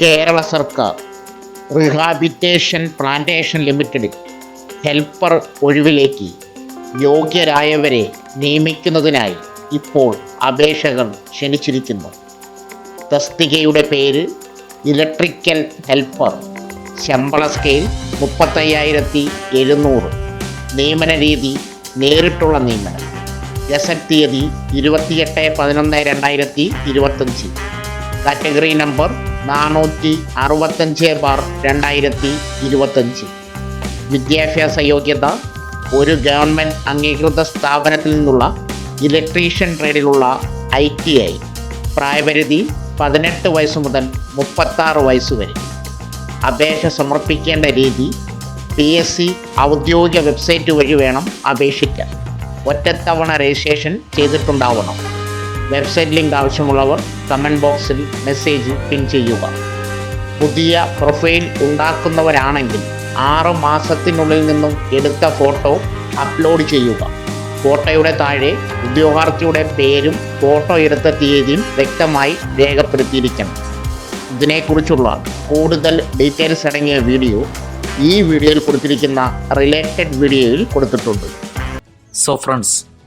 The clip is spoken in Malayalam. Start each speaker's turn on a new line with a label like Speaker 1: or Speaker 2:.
Speaker 1: കേരള സർക്കാർ റിഹാബിറ്റേഷൻ പ്ലാന്റേഷൻ ലിമിറ്റഡിൽ ഹെൽപ്പർ ഒഴിവിലേക്ക് യോഗ്യരായവരെ നിയമിക്കുന്നതിനായി ഇപ്പോൾ അപേക്ഷകൾ ക്ഷണിച്ചിരിക്കുന്നു. തസ്തികയുടെ പേര് ഇലക്ട്രിക്കൽ ഹെൽപ്പർ. ശമ്പള സ്കെയിൽ മുപ്പത്തയ്യായിരത്തി എഴുന്നൂറ് നിയമന രീതി നേരിട്ടുള്ള നിയമനം. ഗസറ്റ് തീയതി ഇരുപത്തിയെട്ട് പതിനൊന്ന് രണ്ടായിരത്തി ഇരുപത്തഞ്ച് കാറ്റഗറി നമ്പർ നാനൂറ്റി അറുപത്തഞ്ച് ബാർ രണ്ടായിരത്തി ഇരുപത്തഞ്ച്. വിദ്യാഭ്യാസ യോഗ്യത ഒരു ഗവൺമെന്റ് അംഗീകൃത സ്ഥാപനത്തിൽ നിന്നുള്ള ഇലക്ട്രീഷ്യൻ ട്രേഡിലുള്ള ഐ ടി ഐ. പ്രായപരിധി പതിനെട്ട് വയസ്സ് മുതൽ മുപ്പത്താറ് വയസ്സ് വരെ. അപേക്ഷ സമർപ്പിക്കേണ്ട രീതി പി എസ് സി ഔദ്യോഗിക വെബ്സൈറ്റ് വഴി വേണം അപേക്ഷിക്കാൻ. ഒറ്റത്തവണ രജിസ്ട്രേഷൻ ചെയ്തിട്ടുണ്ടാവണം. വെബ്സൈറ്റ് ലിങ്ക് ആവശ്യമുള്ളവർ കമന്റ് ബോക്സിൽ മെസ്സേജ് പിൻ ചെയ്യുക. പുതിയ പ്രൊഫൈൽ ഉണ്ടാക്കുന്നവരാണെങ്കിൽ ആറ് മാസത്തിനുള്ളിൽ നിന്നും എടുത്ത ഫോട്ടോ അപ്ലോഡ് ചെയ്യുക. ഫോട്ടോയുടെ താഴെ ഉദ്യോഗാർത്ഥിയുടെ പേരും ഫോട്ടോ എടുത്ത തീയതിയും വ്യക്തമായി രേഖപ്പെടുത്തിയിരിക്കണം. ഇതിനെക്കുറിച്ചുള്ള കൂടുതൽ ഡീറ്റെയിൽസ് അടങ്ങിയ വീഡിയോ ഈ വീഡിയോയിൽ കൊടുത്തിരിക്കുന്ന റിലേറ്റഡ് വീഡിയോയിൽ കൊടുത്തിട്ടുണ്ട്.
Speaker 2: So friends